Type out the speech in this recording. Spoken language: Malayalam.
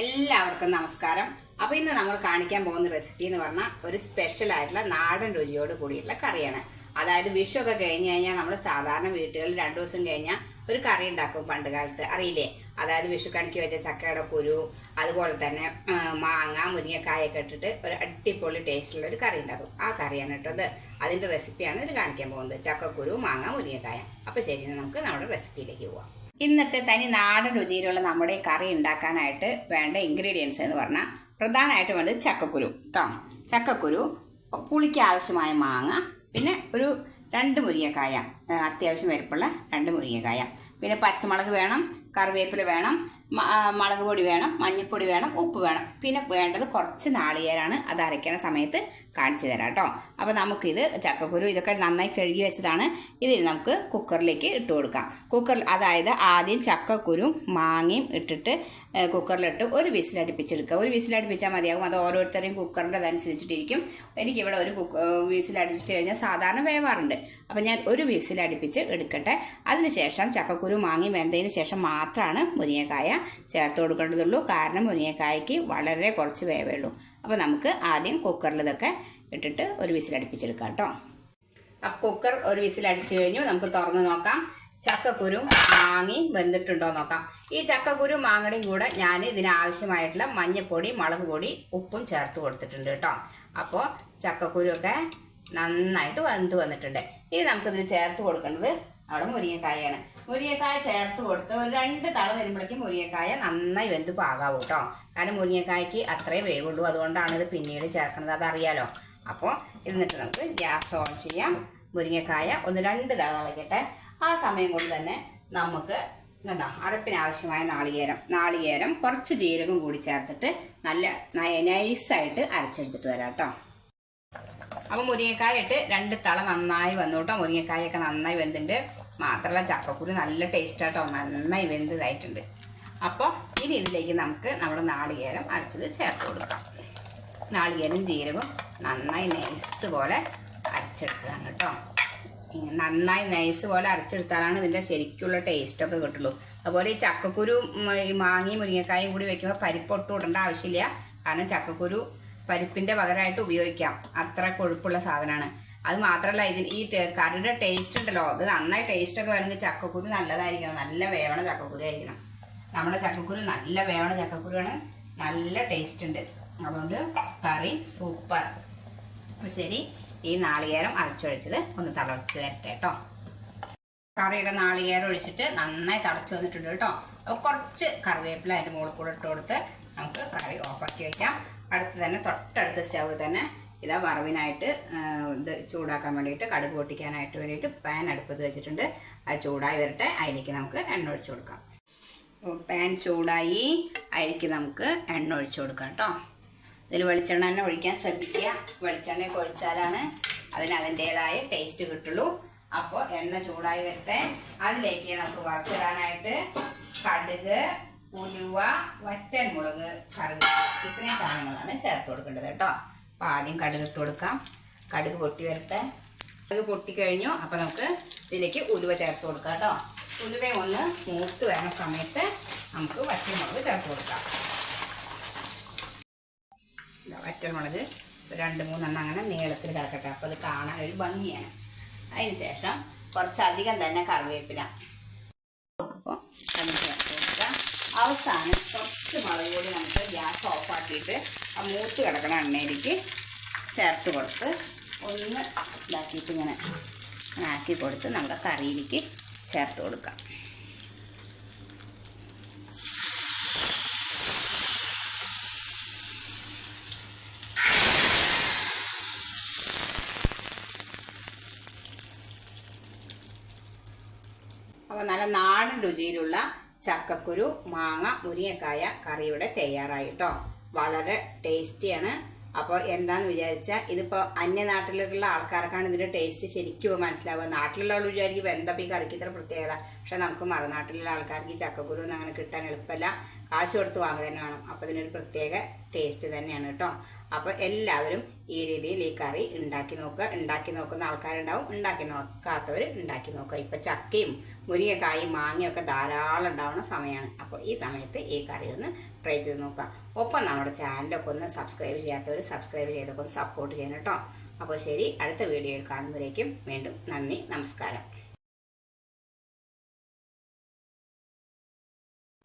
എല്ലാവർക്കും നമസ്കാരം. അപ്പൊ ഇന്ന് നമ്മൾ കാണിക്കാൻ പോകുന്ന റെസിപ്പി എന്ന് പറഞ്ഞാൽ ഒരു സ്പെഷ്യൽ ആയിട്ടുള്ള നാടൻ രുചിയോട് കൂടിയിട്ടുള്ള കറിയാണ്. അതായത് വിഷു ഒക്കെ കഴിഞ്ഞു കഴിഞ്ഞാൽ നമ്മൾ സാധാരണ വീട്ടുകളിൽ രണ്ടു ദിവസം കഴിഞ്ഞാൽ ഒരു കറി ഉണ്ടാക്കും പണ്ട് കാലത്ത്. അറിയില്ലേ? അതായത് വിഷു കണിക്ക് വെച്ച ചക്കയുടെ കുരു അതുപോലെ തന്നെ മാങ്ങ മുരിങ്ങക്കായൊക്കെ ഇട്ടിട്ട് ഒരു അടിപൊളി ടേസ്റ്റുള്ള ഒരു കറി ഉണ്ടാക്കും. ആ കറിയാണ് കേട്ടോ അത് അതിന്റെ റെസിപ്പിയാണ് ഇതിൽ കാണിക്കാൻ പോകുന്നത്. ചക്കക്കുരു മാങ്ങ മുരിങ്ങക്കായ. അപ്പൊ ശരി നമുക്ക് നമ്മുടെ റെസിപ്പിയിലേക്ക് പോവാം. ഇന്നത്തെ തനി നാടൻ രുചിയിലുള്ള നമ്മുടെ കറി ഉണ്ടാക്കാനായിട്ട് വേണ്ട ഇൻഗ്രീഡിയൻസ് എന്ന് പറഞ്ഞാൽ പ്രധാനമായിട്ടും വേണ്ടത് ചക്കക്കുരു കേട്ടോ ചക്കക്കുരു പുളിക്ക് ആവശ്യമായ മാങ്ങ പിന്നെ ഒരു രണ്ട് മുരിങ്ങക്കായ അത്യാവശ്യം വരപ്പുള്ള രണ്ട് മുരിങ്ങക്കായ. പിന്നെ പച്ചമുളക് വേണം കറിവേപ്പില വേണം മ- മുളക് പൊടി വേണം മഞ്ഞൾപ്പൊടി വേണം ഉപ്പ് വേണം. പിന്നെ വേണ്ടത് കുറച്ച് നാളികേരാണ് അത് അരയ്ക്കുന്ന സമയത്ത് കാണിച്ചു തരാം കേട്ടോ. അപ്പോൾ നമുക്കിത് ചക്കക്കുരു ഇതൊക്കെ നന്നായി കഴുകി വെച്ചതാണ്. ഇതിൽ നമുക്ക് കുക്കറിലേക്ക് ഇട്ട് കൊടുക്കാം. കുക്കറിൽ അതായത് ആദ്യം ചക്കക്കുരു മാങ്ങയും ഇട്ടിട്ട് കുക്കറിലിട്ട് ഒരു വിസിലടുപ്പിച്ചെടുക്കുക ഒരു വിസിലടുപ്പിച്ചാൽ മതിയാകും. അത് ഓരോരുത്തരെയും കുക്കറിന്റെ അതനുസരിച്ചിട്ടിരിക്കും. എനിക്കിവിടെ ഒരു കുക്ക് വിസിലടിപ്പിച്ച് കഴിഞ്ഞാൽ സാധാരണ വേവാറുണ്ട്. അപ്പോൾ ഞാൻ ഒരു വിസിലടുപ്പിച്ച് എടുക്കട്ടെ. അതിനുശേഷം ചക്കക്കുരു മാങ്ങയും വെന്തതിന് ശേഷം മാത്രമാണ് മുരിങ്ങക്കായ ചേർത്ത് കൊടുക്കേണ്ടതുള്ളൂ. കാരണം മുരിങ്ങക്കായ്ക്ക് വളരെ കുറച്ച് വേവേ ഉള്ളൂ. അപ്പോൾ നമുക്ക് ആദ്യം കുക്കറിൽ ഇതൊക്കെ ഇട്ടിട്ട് ഒരു വിസിലടിപ്പിച്ചെടുക്കാം കേട്ടോ. അപ്പോൾ കുക്കർ ഒരു വിസിൽ അടിച്ചു കഴിഞ്ഞു. നമുക്ക് തുറന്ന് നോക്കാം. ചക്കക്കുരു മാങ്ങി വെന്തിട്ടുണ്ടോ നോക്കാം. ഈ ചക്കക്കുരു മാങ്ങടയും കൂടെ ഞാൻ ഇതിനാവശ്യമായിട്ടുള്ള മഞ്ഞപ്പൊടി മുളക് പൊടി ഉപ്പും ചേർത്ത് കൊടുത്തിട്ടുണ്ട് കേട്ടോ. അപ്പോൾ ചക്കക്കുരു ഒക്കെ നന്നായിട്ട് വെന്ത് വന്നിട്ടുണ്ട്. ഇനി നമുക്കിതിൽ ചേർത്ത് കൊടുക്കേണ്ടത് അവിടെ മുരിങ്ങക്കായാണ്. മുരിങ്ങക്കായ ചേർത്ത് കൊടുത്ത് ഒരു രണ്ട് തള വരുമ്പോഴേക്കും മുരിങ്ങക്കായ നന്നായി വെന്ത് പാകാവും കേട്ടോ. കാരണം മുരിങ്ങക്കായ്ക്ക് അത്രേ വേവുള്ളൂ. അതുകൊണ്ടാണ് ഇത് പിന്നീട് ചേർക്കുന്നത്. അതറിയാലോ. അപ്പോൾ എന്നിട്ട് നമുക്ക് ഗ്യാസ് ഓൺ ചെയ്യാം. മുരിങ്ങക്കായ ഒന്ന് രണ്ട് തള തിളക്കട്ടെ. ആ സമയം കൊണ്ട് തന്നെ നമുക്ക് കണ്ടോ അരപ്പിനാവശ്യമായ നാളികേരം. നാളികേരം കുറച്ച് ജീരകം കൂടി ചേർത്തിട്ട് നല്ല നൈസായിട്ട് അരച്ചെടുത്തിട്ട് വരാം കേട്ടോ. അപ്പോൾ മുരിങ്ങക്കായ ഇട്ട് രണ്ട് തള നന്നായി വന്നു കേട്ടോ. മുരിങ്ങക്കായൊക്കെ നന്നായി വെന്തിട്ടുണ്ട്. മാത്രമല്ല ചക്കക്കുരു നല്ല ടേസ്റ്റ് ആട്ടോ. നന്നായി വെന്തതായിട്ടുണ്ട് അപ്പോൾ ഇനി ഇതിലേക്ക് നമുക്ക് നമ്മുടെ നാളികേരം അരച്ചത് ചേർത്ത് കൊടുക്കാം. നാളികേരം ജീരകവും നന്നായി നൈസ് പോലെ അരച്ചെടുത്തതാണ് കേട്ടോ. നന്നായി നൈസ് പോലെ അരച്ചെടുത്താലാണ് ഇതിന്റെ ശരിക്കുള്ള ടേസ്റ്റ് ഒക്കെ കിട്ടുള്ളൂ. അതുപോലെ ഈ ചക്കക്കുരു ഈ മാങ്ങയും മുരിങ്ങക്കായും കൂടി വെക്കുമ്പോൾ പരിപ്പൊട്ട് ഇടേണ്ട ആവശ്യമില്ല. കാരണം ചക്കക്കുരു പരിപ്പിന്റെ പകരമായിട്ട് ഉപയോഗിക്കാം. അത്ര കൊഴുപ്പുള്ള സാധനമാണ്. അത് മാത്രമല്ല ഇതിന് ഈ കറിയുടെ ടേസ്റ്റ് ഉണ്ടല്ലോ. അത് നന്നായി ടേസ്റ്റ് ഒക്കെ വരുന്നത് ചക്കക്കുരു നല്ലതായിരിക്കണം. നല്ല വേവണ ചക്കക്കുരു ആയിരിക്കണം. നമ്മുടെ ചക്കക്കുരു നല്ല വേവണ ചക്കക്കുരുവാണ്. നല്ല ടേസ്റ്റ് ഉണ്ട്. അതുകൊണ്ട് കറി സൂപ്പർ അപ്പൊ ശരി ഈ നാളികേരം അരച്ചൊഴിച്ചത് ഒന്ന് തിളച്ച് വരട്ടെ കേട്ടോ. കറിയൊക്കെ നാളികേരം ഒഴിച്ചിട്ട് നന്നായി തിളച്ച് വന്നിട്ടുണ്ട് കേട്ടോ. അപ്പോൾ കുറച്ച് കറിവേപ്പില അതിന്റെ മുകളിൽ കൂടെ ഇട്ട് കൊടുത്ത് നമുക്ക് കറി ഓഫാക്കി വെക്കാം. അടുത്ത് തന്നെ തൊട്ടടുത്ത സ്റ്റവ് തന്നെ ഇതാ വറവിനായിട്ട് ഇത് ചൂടാക്കാൻ വേണ്ടിയിട്ട് കടുക് പൊട്ടിക്കാനായിട്ട് വേണ്ടിയിട്ട് പാൻ അടുപ്പത്ത് വെച്ചിട്ടുണ്ട്. അത് ചൂടായി വരട്ടെ. അതിലേക്ക് നമുക്ക് എണ്ണ ഒഴിച്ചു കൊടുക്കാം. പാൻ ചൂടായി. അതിലേക്ക് നമുക്ക് എണ്ണ ഒഴിച്ചു കൊടുക്കാം കേട്ടോ. ഇതിൽ വെളിച്ചെണ്ണ തന്നെ ഒഴിക്കാൻ ശ്രദ്ധിക്കുക. വെളിച്ചെണ്ണയൊക്കെ ഒഴിച്ചാലാണ് അതിന് അതിന്റെതായ ടേസ്റ്റ് കിട്ടുള്ളൂ. അപ്പോൾ എണ്ണ ചൂടായി വരട്ടെ. അതിലേക്ക് നമുക്ക് വറുത്തിടാനായിട്ട് കടുക് ഉലുവ വറ്റൻ മുളക് കറിവേപ്പില ഇത്രയും സാധനങ്ങളാണ് ചേർത്ത് കൊടുക്കേണ്ടത് കേട്ടോ. അപ്പോൾ ആദ്യം കടുക് ഇട്ട് കൊടുക്കാം. കടുക് പൊട്ടി വരട്ടെ. കടുക് പൊട്ടിക്കഴിഞ്ഞു അപ്പോൾ നമുക്ക് ഇതിലേക്ക് ഉലുവ ചേർത്ത് കൊടുക്കാം കേട്ടോ. ഉലുവ ഒന്ന് മൂത്ത് വരുന്ന സമയത്ത് നമുക്ക് വറ്റൽമുളക് ചേർത്ത് കൊടുക്കാം. വറ്റൽമുളക് രണ്ട് മൂന്നെണ്ണം അങ്ങനെ നീളത്തിൽ കിടക്കട്ടെ അപ്പോൾ അത് കാണാൻ ഒരു ഭംഗിയാണ്. അതിന് ശേഷം കുറച്ചധികം തന്നെ കറിവേപ്പില. അപ്പോൾ അതിന് അവസാനം കുറച്ച് മുളക് പൊടി നമുക്ക് ഗ്യാസ് ഓഫാക്കിയിട്ട് ആ മൂത്ത് കിടക്കണ എണ്ണയിലേക്ക് ചേർത്ത് കൊടുത്ത് ഒന്ന് ഇതാക്കിയിട്ട് ഇങ്ങനെ ആക്കി കൊടുത്ത് നമ്മുടെ കറിയിലേക്ക് ചേർത്ത് കൊടുക്കാം. അപ്പോൾ നല്ല നാടൻ രുചിയിലുള്ള ചക്കക്കുരു മാങ്ങ മുരിങ്ങക്കായ കറി ഇവിടെ തയ്യാറായി കേട്ടോ വളരെ ടേസ്റ്റിയാണ്. അപ്പോൾ എന്താന്ന് വിചാരിച്ചാൽ ഇതിപ്പോൾ അന്യനാട്ടിലുള്ള ആൾക്കാർക്കാണ് ഇതിന്റെ ടേസ്റ്റ് ശരിക്കും മനസ്സിലാവുക? നാട്ടിലുള്ള ആൾ വിചാരിക്കും എന്താ ഈ കറിക്ക് ഇത്ര പ്രത്യേകത? പക്ഷെ നമുക്ക് മറുനാട്ടിലുള്ള ആൾക്കാർക്ക് ഈ ചക്കക്കുരു ഒന്നും അങ്ങനെ കിട്ടാൻ എളുപ്പമല്ല കാശ് കൊടുത്ത് വാങ്ങുക തന്നെ വേണം. അപ്പോൾ ഇതിനൊരു പ്രത്യേക ടേസ്റ്റ് തന്നെയാണ് കേട്ടോ. അപ്പോൾ എല്ലാവരും ഈ രീതിയിൽ ഈ കറി ഉണ്ടാക്കി നോക്കുക. ഉണ്ടാക്കി നോക്കുന്ന ആൾക്കാരുണ്ടാവും. ഉണ്ടാക്കി നോക്കാത്തവർ ഉണ്ടാക്കി നോക്കുക. ഇപ്പൊ ചക്കയും മുരിങ്ങക്കായും മാങ്ങയൊക്കെ ധാരാളം ഉണ്ടാവുന്ന സമയമാണ് അപ്പോൾ ഈ സമയത്ത് ഈ കറി ഒന്ന് ട്രൈ ചെയ്ത് നോക്കുക. ഒപ്പം നമ്മുടെ ചാനലൊക്കെ ഒന്ന് സബ്സ്ക്രൈബ് ചെയ്യാത്തവർ സബ്സ്ക്രൈബ് ചെയ്തൊക്കെ ഒന്ന് സപ്പോർട്ട് ചെയ്യണം കേട്ടോ. അപ്പോൾ ശരി അടുത്ത വീഡിയോയിൽ കാണുമ്പോഴേക്കും വീണ്ടും നന്ദി നമസ്കാരം.